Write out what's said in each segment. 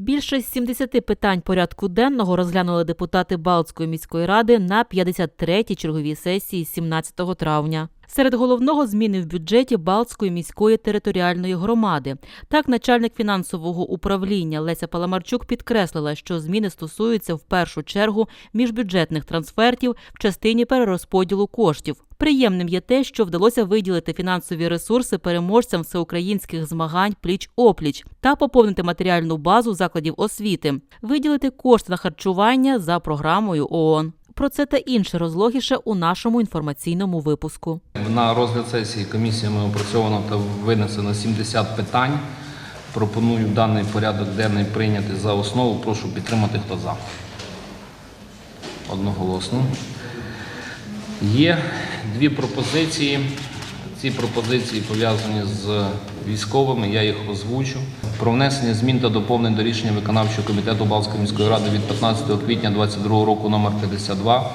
Більше 70 питань порядку денного розглянули депутати Балтської міської ради на 53-й черговій сесії 17 травня. Серед головного зміни в бюджеті Балтської міської територіальної громади. Так, начальник фінансового управління Леся Паламарчук підкреслила, що зміни стосуються в першу чергу міжбюджетних трансфертів в частині перерозподілу коштів. Приємним є те, що вдалося виділити фінансові ресурси переможцям всеукраїнських змагань пліч опліч та поповнити матеріальну базу закладів освіти, виділити кошти на харчування за програмою ООН. Про це та інше розлогіше у нашому інформаційному випуску. На розгляд сесії комісіями опрацьовано та винесено 70 питань. Пропоную даний порядок денний прийняти за основу. Прошу підтримати, хто за. Одноголосно. Є дві пропозиції. Ці пропозиції пов'язані з військовими, я їх озвучу. Про внесення змін та доповнень до рішення виконавчого комітету Балтської міської ради від 15 квітня 2022 року номер 52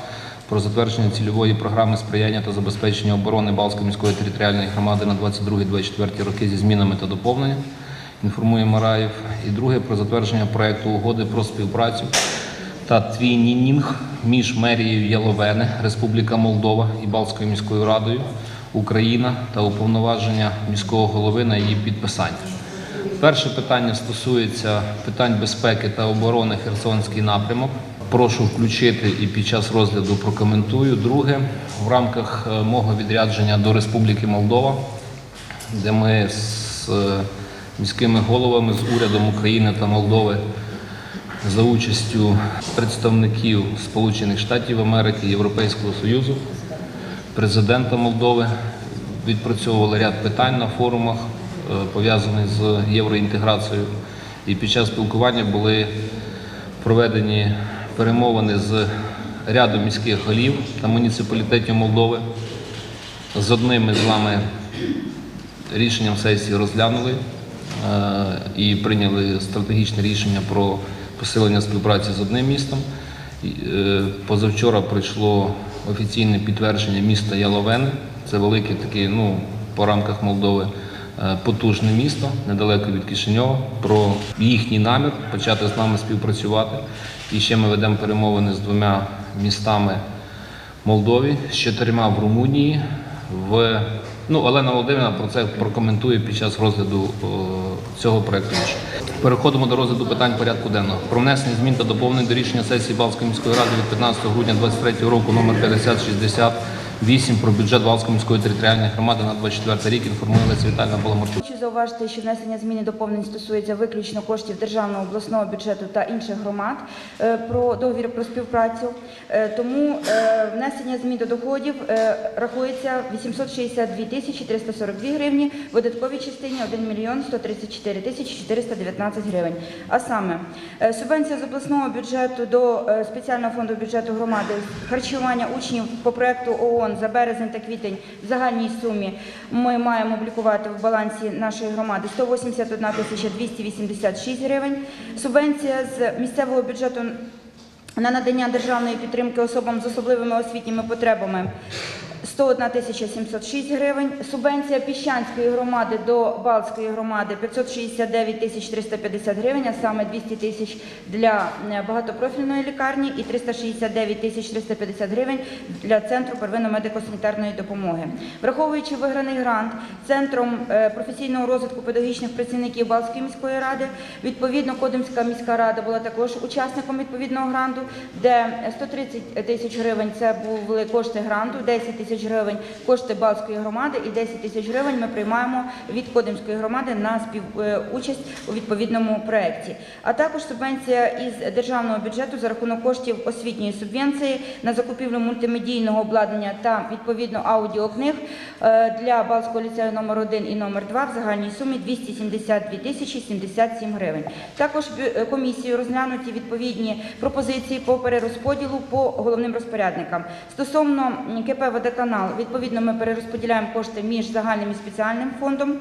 про затвердження цільової програми сприяння та забезпечення оборони Балтської міської територіальної громади на 22-24 роки зі змінами та доповненнями. Інформує Мараєв. І друге про затвердження проекту угоди про співпрацю та твінінінг між мерією Яловени, Республіка Молдова і Балтською міською радою Україна та уповноваження міського голови на її підписання. Перше питання стосується питань безпеки та оборони Херсонський напрямок. Прошу включити і під час розгляду прокоментую. Друге, в рамках е, мого відрядження до Республіки Молдова, де ми з е, міськими головами, з урядом України та Молдови за участю представників Сполучених Штатів Америки, Європейського Союзу, президента Молдови відпрацьовували ряд питань на форумах, е, пов'язаних з євроінтеграцією. І під час спілкування були проведені перемовини з рядом міських голів та муніципалітетів Молдови. З одним ми з вами рішенням сесії розглянули е, і прийняли стратегічне рішення про посилення співпраці з одним містом. Е, Позавчора прийшло офіційне підтвердження міста Яловени. Це велике таке, ну, по рамках Молдови, е, потужне місто, недалеко від Кишиньова, про їхній намір почати з нами співпрацювати. І ще ми ведемо перемовини з двома містами Молдові, з чотирма в Румунії. В... Ну, Олена Володимирівна про це прокоментує під час розгляду о, цього проекту. Переходимо до розгляду питань порядку денного. Про внесення змін та доповнень до рішення сесії Балської міської ради від 15 грудня 2023 року номер 5068 про бюджет Балської міської територіальної громади на 24 рік інформує Віталіна Боломарчук. Хочу зауважити, що внесення змін і доповнень стосується виключно коштів державного обласного бюджету та інших громад е, про договір про співпрацю. Е, Тому е, внесення змін до доходів рахується 862 тисячі 342 гривні, в видатковій частині 1 мільйон 134 тисячі 419 гривень. А саме субвенція з обласного бюджету до спеціального фонду бюджету громади харчування учнів по проекту ООН за березень та квітень в загальній сумі ми маємо облікувати в балансі нашої громади 181 тисяча 286 гривень. Субвенція з місцевого бюджету на надання державної підтримки особам з особливими освітніми потребами 101 тисяча 706 гривень. Субвенція Піщанської громади до Балтської громади 569 тисяч 350 гривень, а саме 200 тисяч для е, багатопрофільної лікарні і 369 тисяч 350 гривень для Центру первинної медико-санітарної допомоги. Враховуючи виграний грант Центром е, професійного розвитку педагогічних працівників Балтської міської ради, відповідно Кодимська міська рада була також учасником відповідного гранту, де 130 тисяч гривень це були кошти гранту, 10 тисяч гривень кошти Балтської громади і 10 тисяч гривень ми приймаємо від Кодимської громади на співучасть у відповідному проєкті. А також субвенція із державного бюджету за рахунок коштів освітньої субвенції на закупівлю мультимедійного обладнання та відповідно аудіокниг е, для Балтського ліцею номер 1 і номер 2 в загальній сумі 272 тисячі 77 гривень. Також е, комісією розглянуті відповідні пропозиції по перерозподілу по головним розпорядникам. Стосовно КП «Водоканал», відповідно, ми перерозподіляємо кошти між загальним і спеціальним фондом.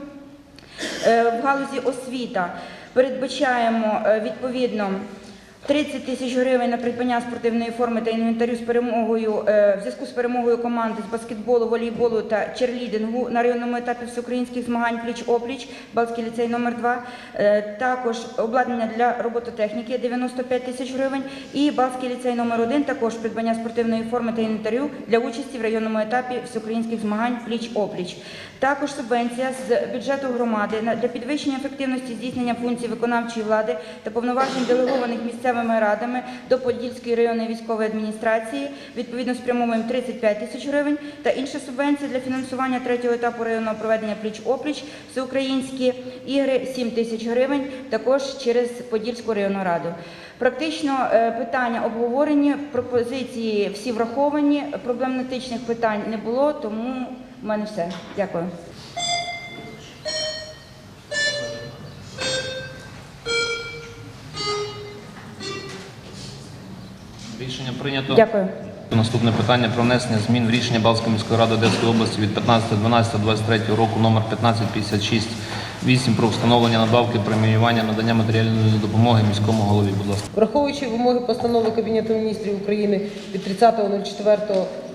Е, В галузі освіта передбачаємо е, відповідно 30 тисяч гривень на придбання спортивної форми та інвентарю з перемогою е, в зв'язку з перемогою команди з баскетболу, волейболу та черлідингу на районному етапі всеукраїнських змагань пліч-опліч, Балтський ліцей номер 2 Також обладнання для робототехніки 95 тисяч гривень. І Балтський ліцей номер 1 також придбання спортивної форми та інвентарю для участі в районному етапі всеукраїнських змагань пліч-опліч. Також субвенція з бюджету громади для підвищення ефективності здійснення функцій виконавчої влади та повноважень делегованих місцевими радами до Подільської районної військової адміністрації, відповідно спрямовуємо 35 тисяч гривень, та інша субвенція для фінансування третього етапу районного проведення пліч-опліч всеукраїнські ігри 7 тисяч гривень, також через Подільську районну раду. Практично е, питання обговорені, пропозиції всі враховані, проблематичних питань не було, тому в мене все. Дякую. Рішення прийнято. Дякую. Наступне питання про внесення змін в рішення Балської міської ради Одеської області від 15.12.23 року номер 1556 8 про встановлення надбавки преміювання надання матеріальної допомоги міському голові. Будь ласка. Враховуючи вимоги постанови Кабінету міністрів України від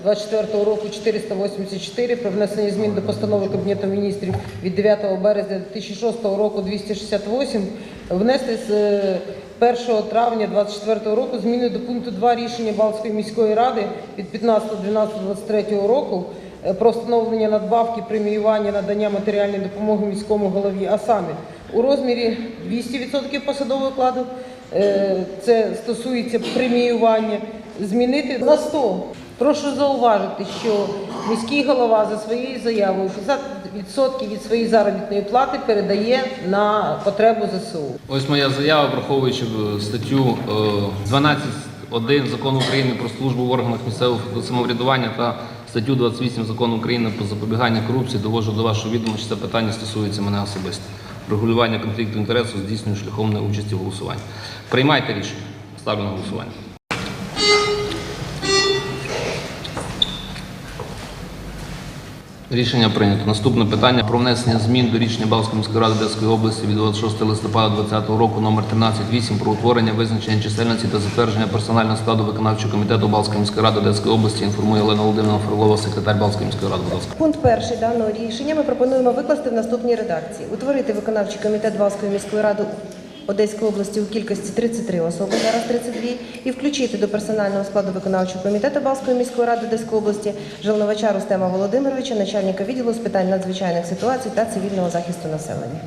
30.04.24 року 484 про внесення змін до постанови Кабінету міністрів від 9 березня 2006 року 268, внести з е, 1 травня 2024 року зміни до пункту 2 рішення Балтської міської ради від 15.12.23 року е, про встановлення надбавки преміювання надання матеріальної допомоги міському голові, а саме у розмірі 200% посадового окладу, е, це стосується преміювання, змінити на 100. Прошу зауважити, що міський голова за своєю заявою 60% від своєї заробітної плати передає на потребу ЗСУ. Ось моя заява, враховуючи е, статтю е, 12.1 Закону України про службу в органах місцевого самоврядування та статтю 28 Закону України про запобігання корупції, довожу до вашого відома, що це питання стосується мене особисто. Регулювання конфлікту інтересу здійснюю шляхом неучасті в голосуванні. Приймайте рішення. Ставлю на голосування. Рішення прийнято. Наступне питання про внесення змін до рішення Балтської міської ради Одеської області від 26 листопада 2020 року номер 13.8 про утворення, визначення чисельності та затвердження персонального складу виконавчого комітету Балтської міської ради Одеської області. Інформує Олена Володимирівна Фролова, секретар Балтської міської ради. Будь ласка. Пункт перший даного рішення ми пропонуємо викласти в наступній редакції: утворити виконавчий комітет Балської міської ради Одеської області у кількості 33 особи, зараз 32, і включити до персонального складу виконавчого комітету Балської міської ради Одеської області Желновача Рустема Володимировича, начальника відділу з питань надзвичайних ситуацій та цивільного захисту населення.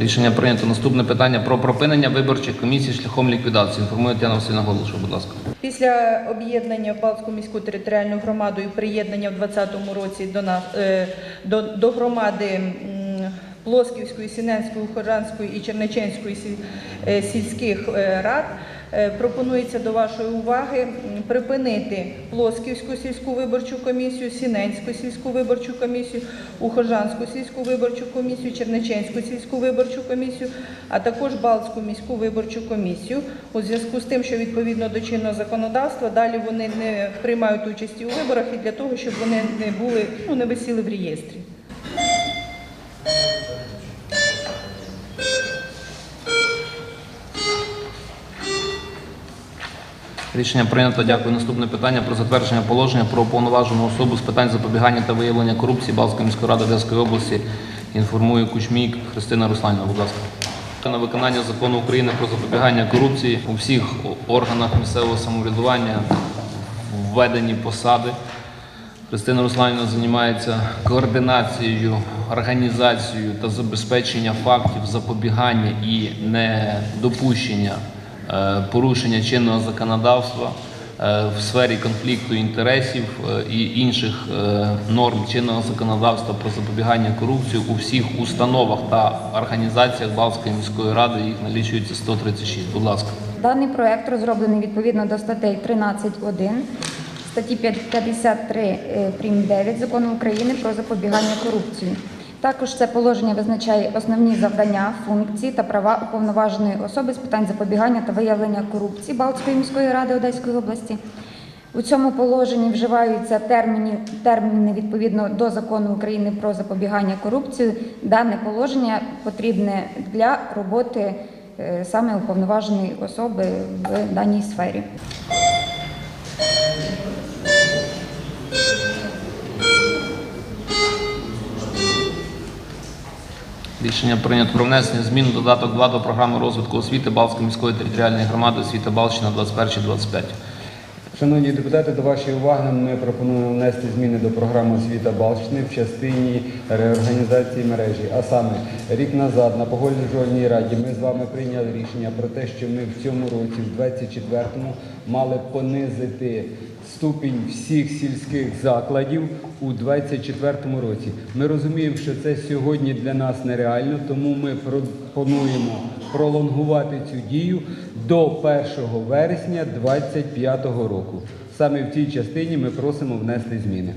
Рішення прийнято. Наступне питання про припинення виборчих комісій шляхом ліквідації. Інформує Тетяна Васильна Голуша, будь ласка. Після об'єднання в Балтську міську територіальну громаду і приєднання в 2020 році до, нас, е, до, до громади Плосківської, Сіненської, Ухожанської і Чернеченської е, сільських е, рад пропонується до вашої уваги припинити Плосківську сільську виборчу комісію, Сіненську сільську виборчу комісію, Ухожанську сільську виборчу комісію, Чернеченську сільську виборчу комісію, а також Балтську міську виборчу комісію у зв'язку з тим, що відповідно до чинного законодавства далі вони не приймають участі у виборах і для того, щоб вони не були ну не висіли в реєстрі. Рішення прийнято. Дякую. Наступне питання про затвердження положення про уповноважену особу з питань запобігання та виявлення корупції Балтської міської ради Одеської області. Інформує Кучмік Христина Русланівна. Будь ласка. На виконання закону України про запобігання корупції у всіх органах місцевого самоврядування введені посади. Христина Русланівна займається координацією, організацією та забезпечення фактів запобігання і недопущення порушення чинного законодавства е, в сфері конфлікту інтересів е, і інших е, норм чинного законодавства про запобігання корупції у всіх установах та організаціях Балтської міської ради. Їх налічується 136. Будь ласка. Даний проект розроблений відповідно до статей 13.1, статті 53 е, прим. 9 Закону України про запобігання корупції. Також це положення визначає основні завдання, функції та права уповноваженої особи з питань запобігання та виявлення корупції Балтської міської ради Одеської області. У цьому положенні вживаються терміни, терміни відповідно до закону України про запобігання корупції. Дане положення потрібне для роботи е, саме уповноваженої особи в даній сфері. Рішення прийнято про внесення змін додаток 2 до програми розвитку освіти Балтської міської територіальної громади освіта Балтщина 21-25. Шановні депутати, до вашої уваги ми пропонуємо внести зміни до програми освіта Балщини в частині реорганізації мережі. А саме рік назад на погоджувальній раді ми з вами прийняли рішення про те, що ми в цьому році, в 24-му, мали понизити ступінь всіх сільських закладів у 24-му році. Ми розуміємо, що це сьогодні для нас нереально, тому ми пропонуємо пролонгувати цю дію до 1 вересня 2025 року. Саме в цій частині ми просимо внести зміни.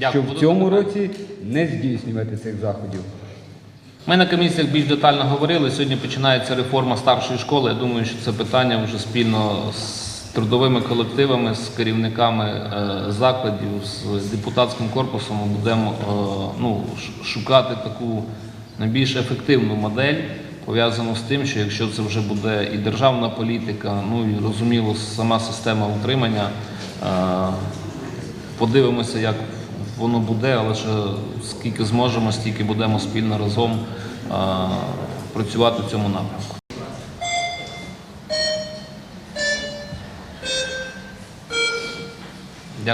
Дякую. Щоб в цьому році не здійснювати цих заходів. Ми на комісіях більш детально говорили. Сьогодні починається реформа старшої школи. Я думаю, що це питання вже спільно з трудовими колективами, з керівниками е, закладів, з депутатським корпусом ми будемо е, ну, шукати таку найбільш ефективну модель, пов'язану з тим, що якщо це вже буде і державна політика, ну і розуміло, сама система утримання. е, Подивимося, як воно буде, але ще скільки зможемо, стільки будемо спільно разом працювати в цьому напрямку.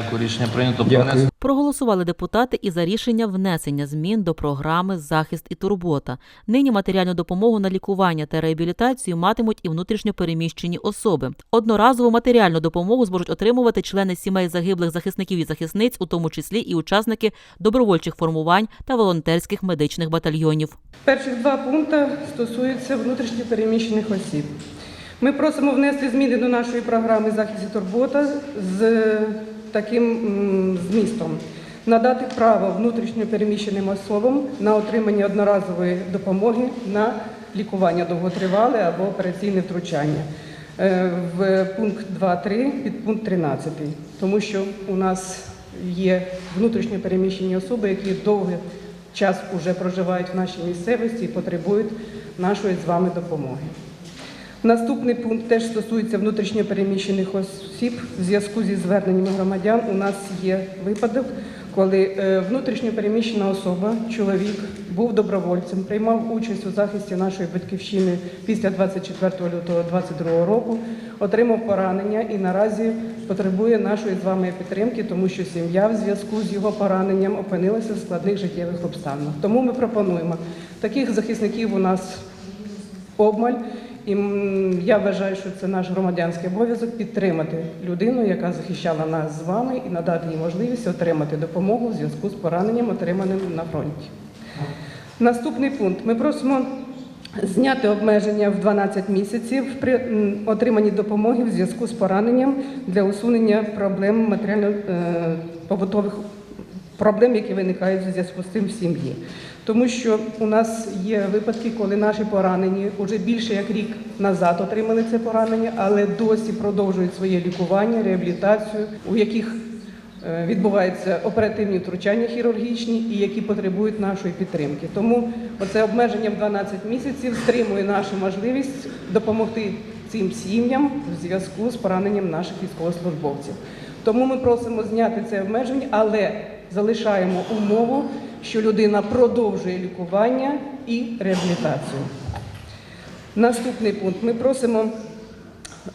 Дякую, рішення прийнято. Дякую. Проголосували депутати і за рішення внесення змін до програми Захист і турбота. Нині матеріальну допомогу на лікування та реабілітацію матимуть і внутрішньо переміщені особи. Одноразову матеріальну допомогу зможуть отримувати члени сімей загиблих захисників і захисниць, у тому числі і учасники добровольчих формувань та волонтерських медичних батальйонів. Перших два пункти стосуються внутрішньо переміщених осіб. Ми просимо внести зміни до нашої програми захист і турбота з таким змістом. Надати право внутрішньо переміщеним особам на отримання одноразової допомоги на лікування довготривале або операційне втручання. Е, В пункт 2.3 під пункт 13, тому що у нас є внутрішньо переміщені особи, які довгий час вже проживають в нашій місцевості і потребують нашої з вами допомоги. Наступний пункт теж стосується внутрішньо переміщених осіб. В зв'язку зі зверненнями громадян у нас є випадок, коли е, внутрішньо переміщена особа, чоловік, був добровольцем, приймав участь у захисті нашої батьківщини після 24 лютого 2022 року, отримав поранення і наразі потребує нашої з вами підтримки, тому що сім'я в зв'язку з його пораненням опинилася в складних життєвих обставинах. Тому ми пропонуємо таких захисників у нас обмаль. І я вважаю, що це наш громадянський обов'язок підтримати людину, яка захищала нас з вами, і надати їй можливість отримати допомогу в зв'язку з пораненням, отриманим на фронті. Наступний пункт. Ми просимо зняти обмеження в 12 місяців при отриманні допомоги в зв'язку з пораненням для усунення проблем матеріально-побутових проблем, які виникають у зв'язку з цим в сім'ї. Тому що у нас є випадки, коли наші поранені вже більше як рік назад отримали це поранення, але досі продовжують своє лікування, реабілітацію, у яких е, відбуваються оперативні втручання хірургічні і які потребують нашої підтримки. Тому оце обмеження в 12 місяців стримує нашу можливість допомогти цим сім'ям в зв'язку з пораненням наших військовослужбовців. Тому ми просимо зняти це обмеження, але залишаємо умову, що людина продовжує лікування і реабілітацію. Наступний пункт. Ми просимо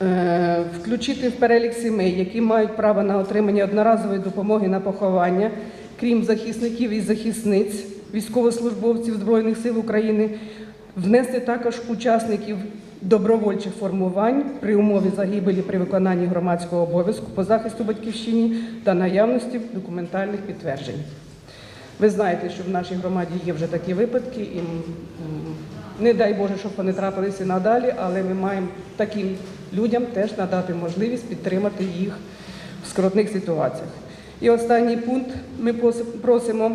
е, включити в перелік сімей, які мають право на отримання одноразової допомоги на поховання, крім захисників і захисниць, військовослужбовців Збройних сил України, внести також учасників добровольчих формувань при умові загибелі при виконанні громадського обов'язку по захисту батьківщини та наявності документальних підтверджень. Ви знаєте, що в нашій громаді є вже такі випадки, і не дай Боже, щоб вони трапилися надалі, але ми маємо таким людям теж надати можливість підтримати їх в скрутних ситуаціях. І останній пункт ми просимо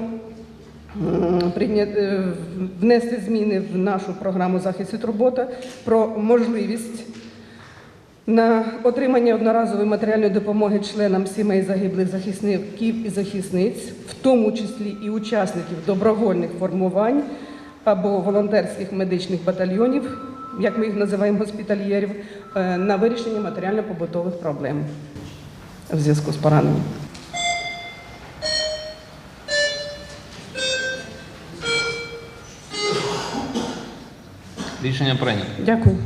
е, внести зміни в нашу програму захист і турбота про можливість на отримання одноразової матеріальної допомоги членам сімей загиблих захисників і захисниць, в тому числі і учасників добровольних формувань або волонтерських медичних батальйонів, як ми їх називаємо госпітальєрів, е, на вирішення матеріально-побутових проблем в зв'язку з пораненням. Рішення прийнято. Дякую.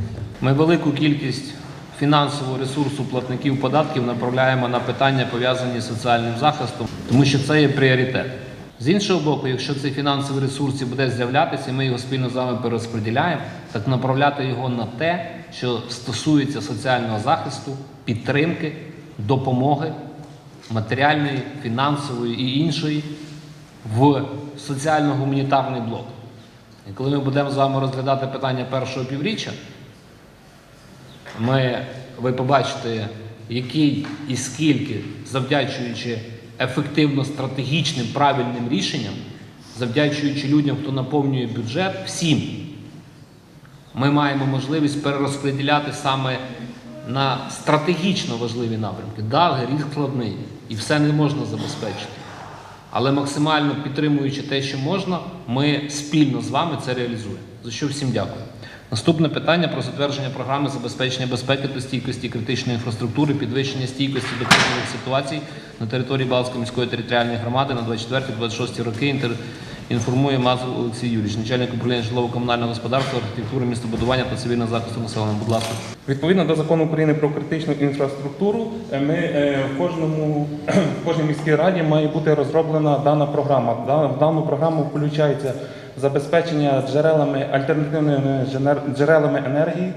Ми велику кількість фінансового ресурсу платників податків направляємо на питання, пов'язані з соціальним захистом, тому що це є пріоритет. З іншого боку, якщо цей фінансовий ресурс буде з'являтися, ми його спільно з вами перерозподіляємо, так направляти його на те, що стосується соціального захисту, підтримки, допомоги матеріальної, фінансової і іншої в соціально-гуманітарний блок. І коли ми будемо з вами розглядати питання першого півріччя, ми, ви побачите, який і скільки, завдячуючи ефективно стратегічним правильним рішенням, завдячуючи людям, хто наповнює бюджет, всім, ми маємо можливість перерозподіляти саме на стратегічно важливі напрямки. Да, рік складний, і все не можна забезпечити. Але максимально підтримуючи те, що можна, ми спільно з вами це реалізуємо. За що всім дякую. Наступне питання про затвердження програми забезпечення безпеки та стійкості критичної інфраструктури, підвищення стійкості до кризових ситуацій на території Балтської міської територіальної громади на 24-26 роки. Інтер... Інформує Мазур Олексій Юрійович, начальник управління житлово-комунального господарства, архітектури, містобудування та цивільного захисту населення. Будь ласка. Відповідно до закону України про критичну інфраструктуру, е, ми е, в кожному в кожній міській раді має бути розроблена дана програма. В дану програму включається забезпечення джерелами альтернативними джерелами енергії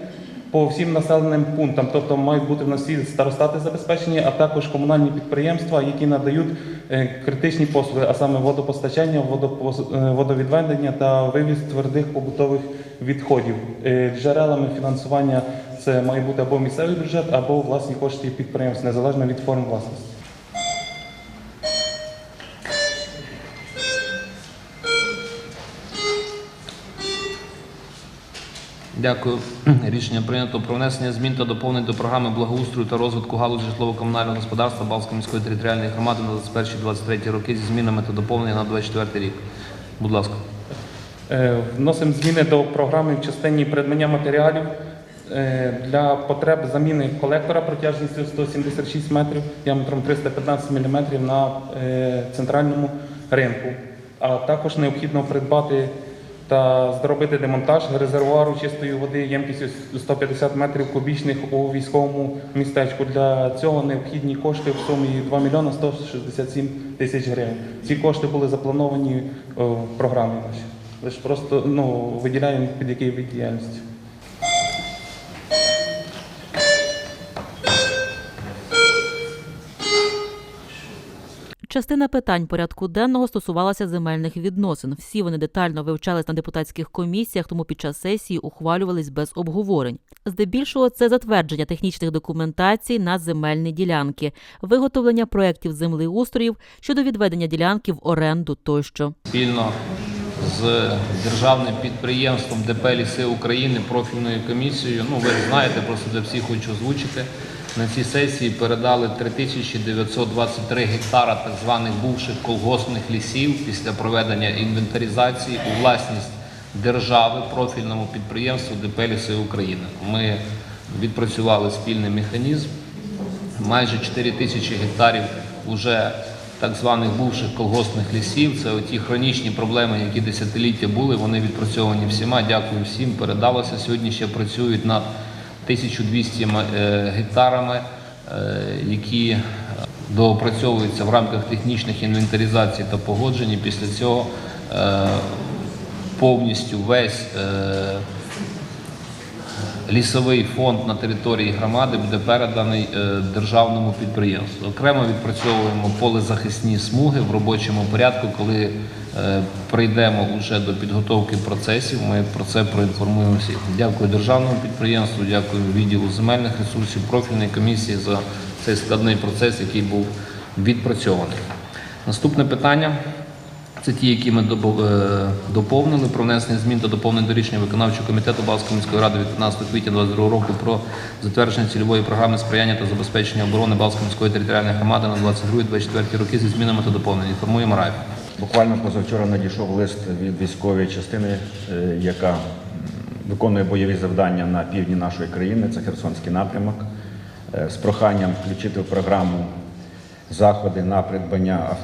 по всім населеним пунктам. Тобто мають бути в нас всі старостати забезпечені, а також комунальні підприємства, які надають е, критичні послуги, а саме водопостачання, водопос- е, водовідведення та вивіз твердих побутових відходів. Е, Джерелами фінансування це має бути або місцевий бюджет, або власні кошти підприємств, незалежно від форм власності. Дякую. Рішення прийнято про внесення змін та доповнень до програми благоустрою та розвитку галузі житлово-комунального господарства Балтської міської територіальної громади на 21-23 роки зі змінами та доповнення на 24 рік. Будь ласка. Е, Вносимо зміни до програми в частині придбання матеріалів е, для потреб заміни колектора протяжністю 176 метрів, діаметром 315 мм на е, центральному ринку. А також необхідно придбати та зробити демонтаж резервуару чистої води ємкістю 150 метрів кубічних у військовому містечку. Для цього необхідні кошти в сумі 2 мільйона 167 тисяч гривень. Ці кошти були заплановані е, в програмі нашій. Лише просто ну, виділяємо під який вид діяльності. Частина питань порядку денного стосувалася земельних відносин. Всі вони детально вивчались на депутатських комісіях, тому під час сесії ухвалювались без обговорень. Здебільшого це затвердження технічних документацій на земельні ділянки, виготовлення проєктів землеустроїв щодо відведення ділянки в оренду тощо. спільно з державним підприємством ДП «Ліси України профільною комісією. Ну, ви знаєте, просто для всіх хочу озвучити. На цій сесії передали 3923 гектара так званих бувших колгоспних лісів після проведення інвентаризації у власність держави профільному підприємству ДП «Ліси України. Ми відпрацювали спільний механізм. Майже 4 тисячі гектарів вже так званих бувших колгоспних лісів. Це ті хронічні проблеми, які десятиліття були. Вони відпрацьовані всіма. Дякую всім. Передалося. Сьогодні ще працюють над 1200 м- е, гектарами, е, які е, доопрацьовуються в рамках технічних інвентаризацій та погоджень. Після цього повністю весь лісовий фонд на території громади буде переданий державному підприємству. Окремо відпрацьовуємо полезахисні смуги в робочому порядку. Коли прийдемо вже до підготовки процесів, ми про це проінформуємо всіх. Дякую державному підприємству, дякую відділу земельних ресурсів, профільній комісії за цей складний процес, який був відпрацьований. Наступне питання Це ті, які ми е, доповнили про внесення змін та доповнень до рішення виконавчого комітету Балтської міської ради від 15 квітня 2022 року про затвердження цільової програми сприяння та забезпечення оборони Балтської міської територіальної громади на 22-24 роки зі змінами та доповненнями. Інформуємо Райф. Буквально позавчора надійшов лист від військової частини, е, яка виконує бойові завдання на півдні нашої країни, це Херсонський напрямок, е, з проханням включити в програму заходи на придбання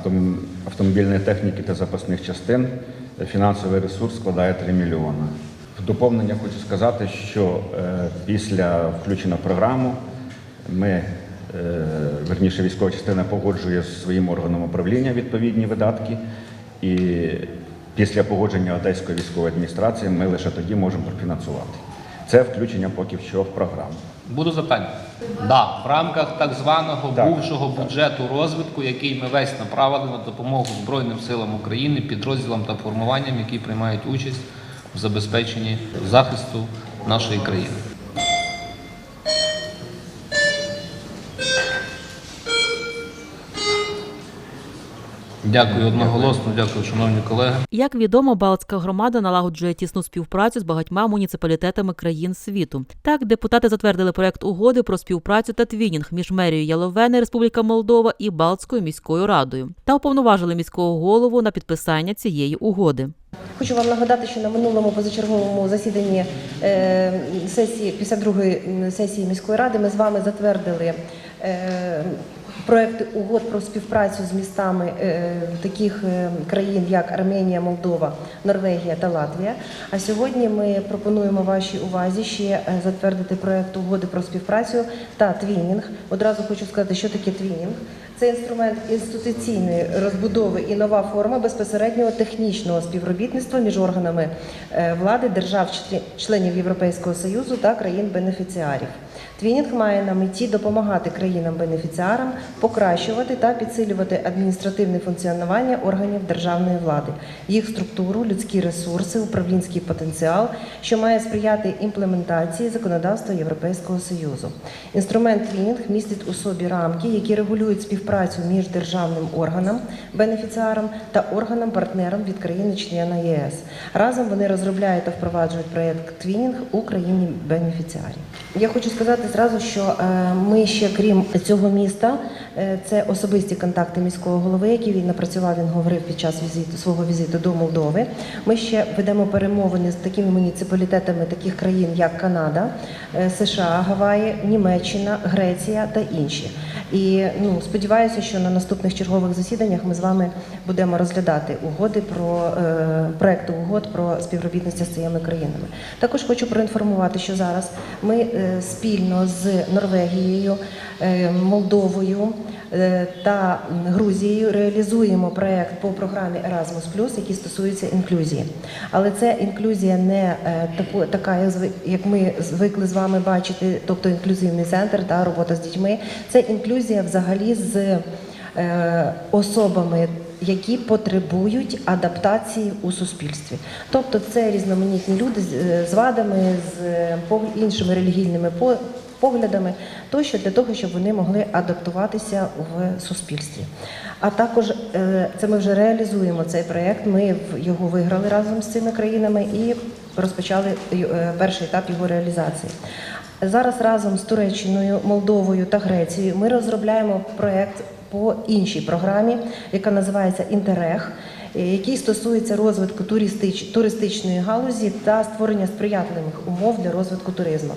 автомобільної техніки та запасних частин. Фінансовий ресурс складає 3 мільйони. В доповнення хочу сказати, що е, після включення програму ми, верніше, військова частина погоджує з своїм органом управління відповідні видатки, і після погодження Одеської військової адміністрації ми лише тоді можемо профінансувати. Це включення поки що в програму. Буду запитання? Да, в рамках так званого Так, бувшого бюджету розвитку, який ми весь направили на допомогу Збройним силам України, підрозділам та формуванням, які приймають участь в забезпеченні захисту нашої країни. Дякую одноголосно, дякую, шановні колеги. Як відомо, Балтська громада налагоджує тісну співпрацю з багатьма муніципалітетами країн світу. Так, депутати затвердили проект угоди про співпрацю та твінінг між мерією Яловени, Республіка Молдова і Балтською міською радою та уповноважили міського голову на підписання цієї угоди. Хочу вам нагадати, що на минулому позачерговому засіданні е, сесії 52-ї сесії міської ради ми з вами затвердили е, проекти угод про співпрацю з містами е, таких е, країн, як Арменія, Молдова, Норвегія та Латвія. А сьогодні ми пропонуємо вашій увазі ще е, затвердити проект угоди про співпрацю та твінінг. Одразу хочу сказати, що таке твінінг. Це інструмент інституційної розбудови і нова форма безпосереднього технічного співробітництва між органами влади держав-членів Європейського Союзу та країн-бенефіціарів. Твінінг має на меті допомагати країнам-бенефіціарам покращувати та підсилювати адміністративне функціонування органів державної влади, їх структуру, людські ресурси, управлінський потенціал, що має сприяти імплементації законодавства Європейського Союзу. Інструмент Твінінг містить у собі рамки, які регулюють співпрацю між державним органом, бенефіціаром та органом-партнером від країни-члена ЄС. Разом вони розробляють та впроваджують проєкт Твінінг у країні бенефіціарі. Я хочу сказати зразу, що е, ми ще крім цього міста, це особисті контакти міського голови, які він напрацював. Він говорив під час візиту свого візиту до Молдови. Ми ще ведемо перемовини з такими муніципалітетами таких країн, як Канада, е, США, Гаваї, Німеччина, Греція та інші. І ну сподіваюся, що на наступних чергових засіданнях ми з вами будемо розглядати угоди про е, проекти угод про співробітництво з цими країнами. Також хочу проінформувати, що зараз ми е, спільно з Норвегією, е, Молдовою е, та Грузією реалізуємо проект по програмі Erasmus+, який стосується інклюзії. Але це інклюзія не е, така, як ми звикли з вами бачити, тобто інклюзивний центр та робота з дітьми. Це інклюзія взагалі з е, особами. Які потребують адаптації у суспільстві, тобто це різноманітні люди з, е, вадами, з е, іншими релігійними поглядами, тощо для того, щоб вони могли адаптуватися в суспільстві. А також е, це ми вже реалізуємо цей проєкт. Ми його виграли разом з цими країнами і розпочали е, перший етап його реалізації. Зараз разом з Туреччиною, Молдовою та Грецією ми розробляємо проєкт по іншій програмі, яка називається Інтерег, е, який стосується розвитку туристич, туристичної галузі та створення сприятливих умов для розвитку туризму.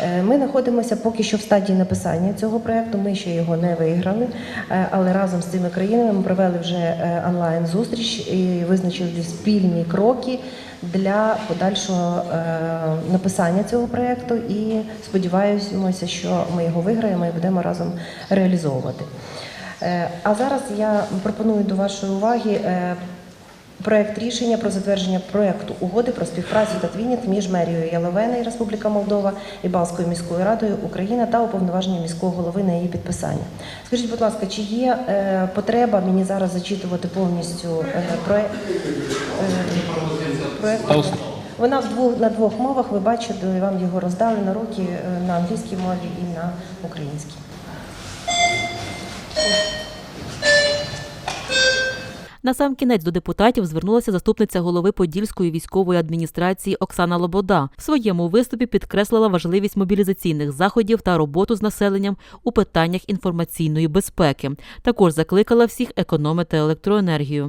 Е, Ми знаходимося поки що в стадії написання цього проєкту. Ми ще його не виграли, е, але разом з цими країнами ми провели вже е, онлайн зустріч і визначили спільні кроки для подальшого е, написання цього проєкту. І сподіваємося, що ми його виграємо і будемо разом реалізовувати. Е, А зараз я пропоную до вашої уваги е, проект рішення про затвердження проекту угоди про співпрацю та твінінг між мерією Яловени, Республіка Молдова і Балською міською радою Україна та уповноваженням міського голови на її підписання. Скажіть, будь ласка, чи є е, потреба мені зараз зачитувати повністю проект? проект? Вона в двох на двох мовах. Ви бачите, вам його роздали на руки на англійській мові і на українській. На сам кінець до депутатів звернулася заступниця голови Подільської військової адміністрації Оксана Лобода. В своєму виступі підкреслила важливість мобілізаційних заходів та роботу з населенням у питаннях інформаційної безпеки. Також закликала всіх економити електроенергію.